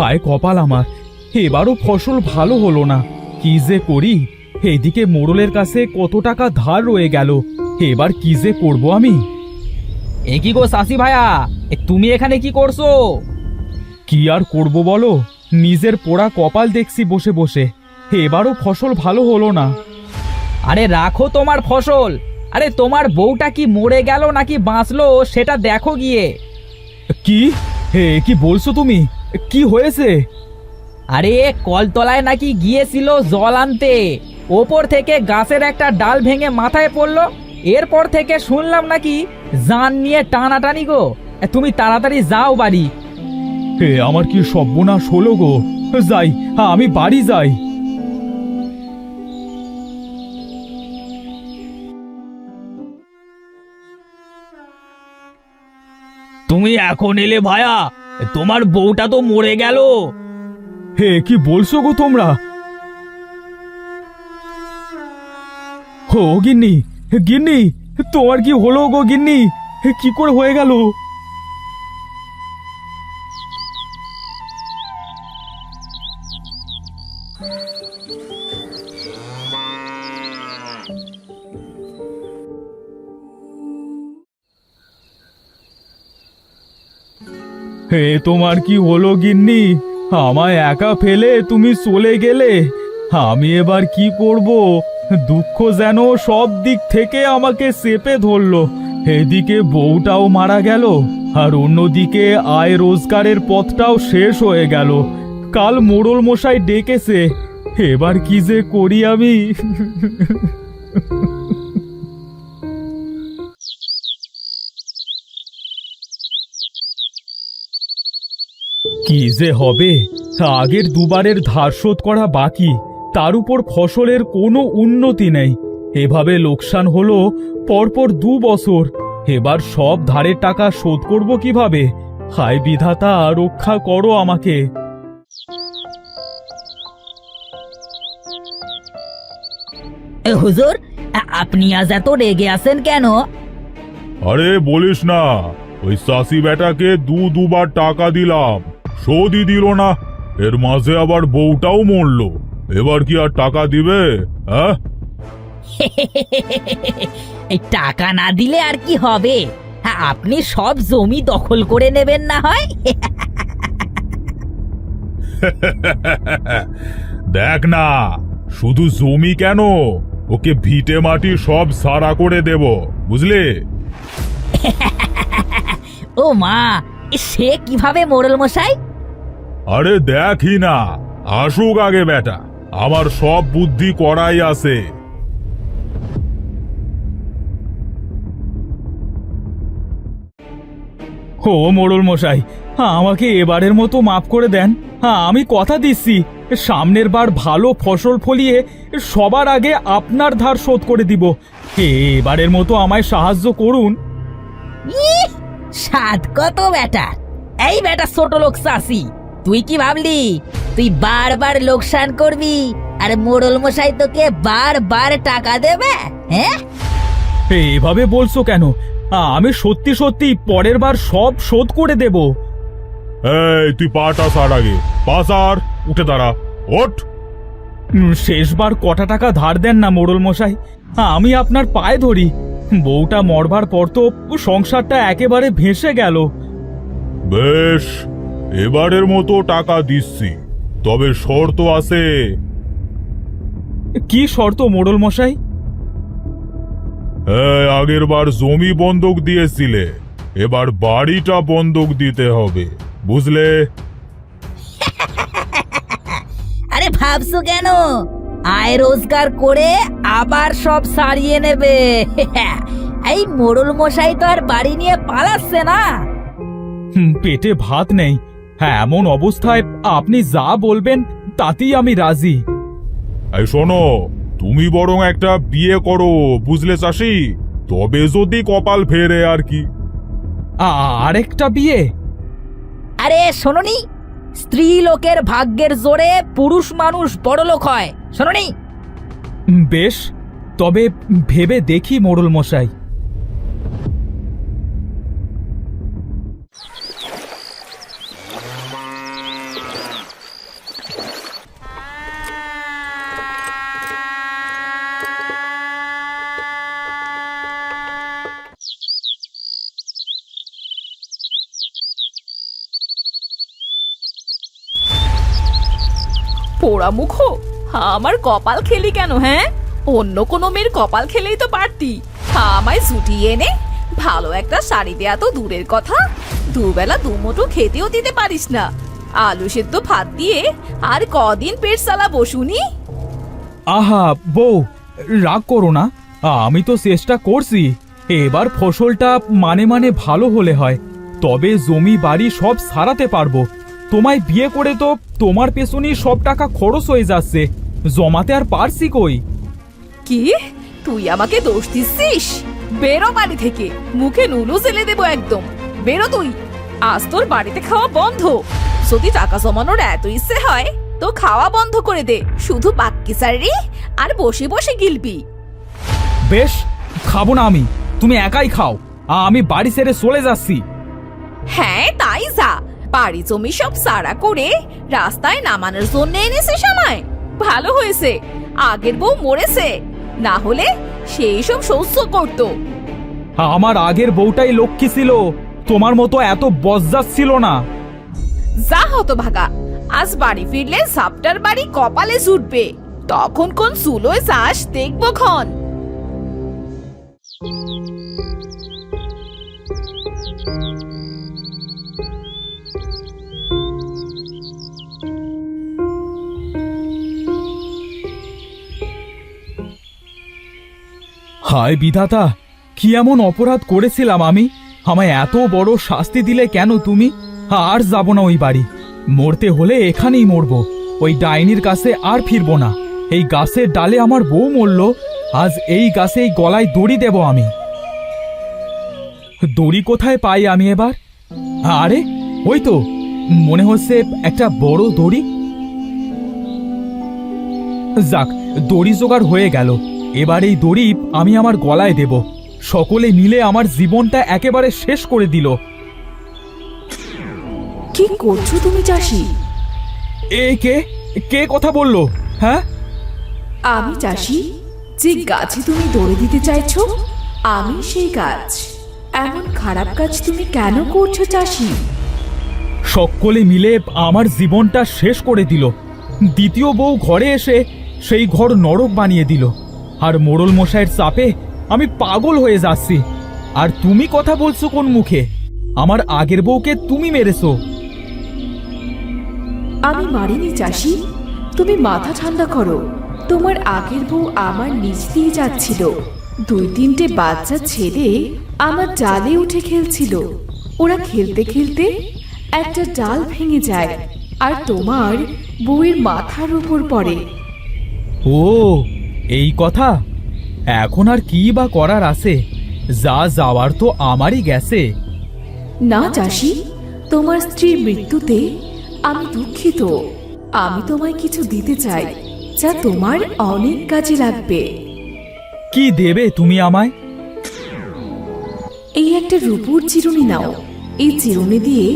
হায় কপাল আমার এবারও ফসল ভালো হলো না। কি যে করি? এদিকে মোড়লের কাছে কত টাকা ধার রয়ে গেল এবার কি যে করব আমি? এ কি গো শাসি ভাইয়া এ তুমি এখানে কি করছ? কি আর করব বলো? নিজের পোড়া কপাল দেখছি বসে বসে এবারও ফসল ভালো হলো না। আরে রাখো তোমার ফসল। আরে তোমার বউটা কি মরে গেল নাকি বাঁচলো সেটা দেখো গিয়ে। কি? হে কি বলছো তুমি? কি হয়েছে? আরে কলতলায় নাকি গিয়েছিল জল আনতে। ওপর থেকে গাছের একটা ডাল ভেঙে মাথায় পড়ল। এরপর থেকে শুনলাম নাকি জান নিয়ে টানাটানি গো। তুমি তাড়াতাড়ি যাও বাড়ি। হে আমার কি সর্বনাশ হলো গো? যাই আমি বাড়ি যাই। তুমি এখন এলে ভায়া তোমার বউটা তো মরে গেল। হে, কি বলছো গো তোমরা? ও গিন্নি গিন্নি, তোমার কি হলো গো গিন্নি? কি করে হয়ে গেল? হে তোমার কি হলো গিন্নি? আমায় একা ফেলে তুমি চলে গেলে। আমি এবার কি করব? দুঃখ যেন সব দিক থেকে আমাকে চেপে ধরলো। এদিকে বউটাও মারা গেল, আর অন্যদিকে আয় রোজগারের পথটাও শেষ হয়ে গেল। কাল মোড়ল মশাই ডেকেছে, এবার কি যে করি আমি? কি যে হবে? আগের দুবারের ধার শোধ করা বাকি তার উপর ফসলের কোনো উন্নতি নেই। এভাবে লোকসান হলো পরপর দু বছর। এবার সব ধারের টাকা শোধ করব কীভাবে? হায় বিধাতা রক্ষা করো আমাকে। হুজুর আপনি আজ এত রেগে আছেন কেন? আরে বলিস না ওই চাষি বেটাকে দু দুবার টাকা দিলাম। শোধই দিল না। এর মাঝে আবার বউটাও মরলো। এবার কি আর টাকা দিবে হ্যাঁ? এই টাকা না দিলে আর কি হবে? হ্যাঁ, আপনি সব জমি দখল করে নেবেন না হয়? দেখ না শুধু জমি কেন? ওকে ভিটে মাটি সব সারা করে দেব বুঝলি? ও মা এ, সে কীভাবে মোড়ল মশাই? আরে দেখি না। আসুক আগে বেটা আমার সব বুদ্ধি করাই আছে। ও মোড়ল মশাই আমাকে এবারের মতো মাফ করে দেন। হ্যাঁ আমি কথা দিচ্ছি। সামনের বার ভালো ফসল ফলিয়ে সবার আগে আপনার ধার শোধ করে দিব। এবারের মতো আমায় সাহায্য করুন। সাত কত বেটা। এই বেটা ছোট লোক চাষি। তুই কি ভাবলি? তুই বারবার লোকসান করবি আর মোড়ল মশাই তোকে বারবার টাকা দেবে হ্যাঁ? এভাবে বলছো কেন? আমি সত্যি সত্যি পরের বার সব শোধ করে দেব। এই তুই পাটা সার আগে। পাসার উঠে দাঁড়া। ওঠ। শেষবার কটা টাকা ধার দেন না মোড়ল মশাই। আমি আপনার পায়ে ধরি। বউটা মরবার পর তো সংসারটা একেবারে ভেসে গেল। বেশ। এবারের মতো টাকা দিচ্ছি তবে শর্ত আছে। কি শর্ত মোড়ল মশাই? এই আগের বার জমি বন্ধক দিয়েছিলে এবার বাড়িটা বন্ধক দিতে হবে বুঝলে? আরে ভাবছ কেন? আয় রোজগার করে আবার সব সারিয়ে নেবে। এই মোড়ল মশাই তো আর বাড়ি নিয়ে পালাচ্ছে না। পেটে ভাত নেই হ্যাঁ এমন অবস্থায় আপনি যা বলবেন তাতেই আমি রাজি। এই শোনো তুমি বরং একটা বিয়ে করো বুঝলে চাষি? তবে যদি কপাল ফেরে আর কি। আরেকটা বিয়ে? আরে শোনোনি স্ত্রী লোকের ভাগ্যের জোরে পুরুষ মানুষ বড় লোক হয়। শোনোনি? বেশ তবে ভেবে দেখি মোড়ল মশাই পোড়ামুখো আমার কপাল খেলি কেন হ্যাঁ? অন্য কোনো মেয়ের কপাল খেলেই তো পারতি। আমায় ছুটিয়ে এনে, ভালো একটা শাড়ি দেয়া তো দূরের কথা। দুবেলা দুমুঠো খেতেও দিতে পারিস না। আলু সেদ্ধ ভাত দিয়ে আর কদিন পেট চালাবো, শুনি? আহা, বউ, রাগ করো না। আমি তো চেষ্টা করছি। এবার ফসলটা মানে মানে ভালো হলে হয়। তবে জমি বাড়ি সব সারাতে পারব। তোমায় বিয়ে করে তো তোমার পেছনেই সব টাকা খরচ হয়ে যাচ্ছে। জমাতে আর পারছি কই? কি? তুই আমাকে দোষ দিচ্ছিস? বেরো বাড়ি থেকে। মুখে নুনু জেলে দেবো একদম। বেরো তুই। আজ তোর বাড়িতে খাওয়া বন্ধ। যদি টাকা জমানোর এত ইচ্ছে হয় তো খাওয়া বন্ধ করে দে। শুধু বাক্কি সারি আর বসে বসে গিলবি। বেশ খাব না আমি। তুমি একাই খাও। আমি বাড়ি ছেড়ে চলে যাচ্ছি। হ্যাঁ তাই যা। বাড়ি জমি সব সারা করে রাস্তায় নামানোর জন্য এনেছিস আমায় ভালো হয়েছে। আগের বউ মরেছে। না হলে সেই সব সহ্য করতো। আমার আগের বউটাই লক্ষ্মী ছিল। তোমার মতো এত বজ্জাত ছিল না। যা হতো ভাগা আজ বাড়ি ফিরলে সাপটার বাড়ি কপালে জুটবে। তখন কোন সুলোয় যাস দেখব ক্ষণ হায় বিধাতা, কি এমন অপরাধ করেছিলাম আমি? আমায় এত বড় শাস্তি দিলে কেন তুমি? আর যাব না ওই বাড়ি। মরতে হলে এখানেই মরবো। ওই ডাইনির কাছে আর ফিরবো না। এই গাছের ডালে আমার বউ মরল। আজ এই গাছেই গলায় দড়ি দেব আমি। দড়ি কোথায় পাই আমি এবার? আরে, ওই তো, মনে হচ্ছে একটা বড় দড়ি। যাক, দড়ি জোগাড় হয়ে গেল। এবার এই দড়ি আমি আমার গলায় দেব। সকলে মিলে আমার জীবনটা একেবারে শেষ করে দিল। কি করছ তুমি চাষি? এ কে? কে কথা বলল? হ্যাঁ? আমি চাষি যে গাছে তুমি দৌড়ে দিতে চাইছো আমি সেই গাছ। এমন খারাপ কাজ তুমি কেন করছ চাষি? সকলে মিলে আমার জীবনটা শেষ করে দিল। দ্বিতীয় বউ ঘরে এসে সেই ঘর নরক বানিয়ে দিল। আর মোড়ল মশাইয়ের চাপে আমি পাগল হয়ে যাচ্ছি। আর তুমি কথা বলছো কোন মুখে? আমার আগের বউকে তুমি মেরেছো। আমি মারিনি চাষি। তুমি মাথা ঠান্ডা করো। তোমার আগের বউ আমার নিচ দিয়ে যাচ্ছিল। দুই তিনটে বাচ্চা ছেড়ে আমার ডালে উঠে খেলছিল। ওরা খেলতে খেলতে একটা ডাল ভেঙে যায় আর তোমার বউয়ের মাথার উপর পড়ে। ও এই কথা? এখন আর কি বা করার আছে? যা যাওয়ার তো আমারই গেছে। না চাষি তোমার স্ত্রীর মৃত্যুতে আমি দুঃখিত। আমি তোমায় কিছু দিতে চাই যা তোমার অনেক কাজে লাগবে। কি দেবে তুমি আমায়? এই একটা রূপুর চিরুনি নাও। এই চিরুনি দিয়ে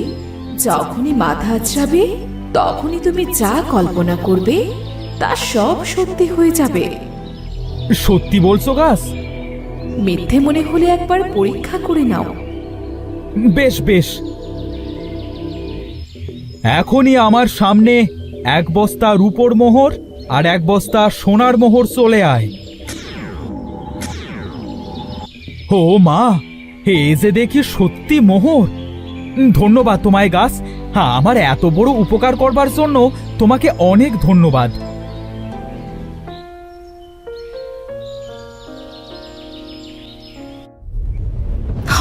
যখনই মাথা আছড়াবে তখনই তুমি যা কল্পনা করবে তা সব সত্যি হয়ে যাবে। সত্যি বলছো গাছ? মিথ্যে মনে হলে একবার পরীক্ষা করে নাও। বেশ বেশ। এখনই আমার সামনে এক বস্তা রূপোর মোহর আর এক বস্তা সোনার মোহর চলে আয়। ও মা এ যে দেখি সত্যি মোহর। ধন্যবাদ তোমায় গাছ। হ্যাঁ আমার এত বড় উপকার করবার জন্য তোমাকে অনেক ধন্যবাদ।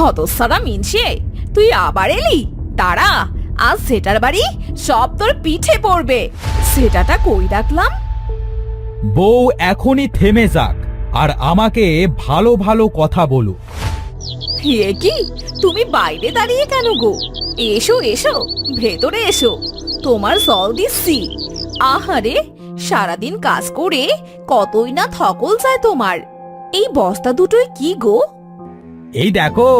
হতসারা মিনসে তুই আবার এলি? দাঁড়া আজ সেটার বাড়ি সব তোর পিঠে পড়বে। সেটাটা কই রাখলাম? বউ এখনই থেমে যাক আর আমাকে ভালো ভালো কথা বলুক। এ কি? তুমি বাইরে দাঁড়িয়ে কেন গো? এসো এসো ভেতরে এসো। তোমার জল দিচ্ছি। আহারে সারাদিন কাজ করে কতই না থকল যায় তোমার। এই বস্তা দুটোই কি গো? এই দেখো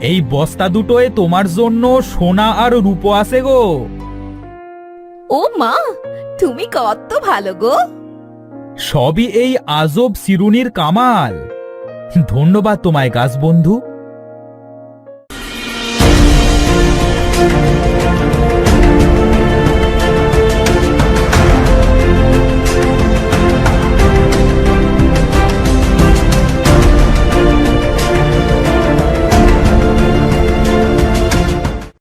এই বস্তা দুটোয় তোমার জন্য সোনা আর রূপো আছে গো। ও মা তুমি কত ভালো গো। সবই এই আজব সিরুনির কামাল। ধন্যবাদ তোমায় গাছ বন্ধু।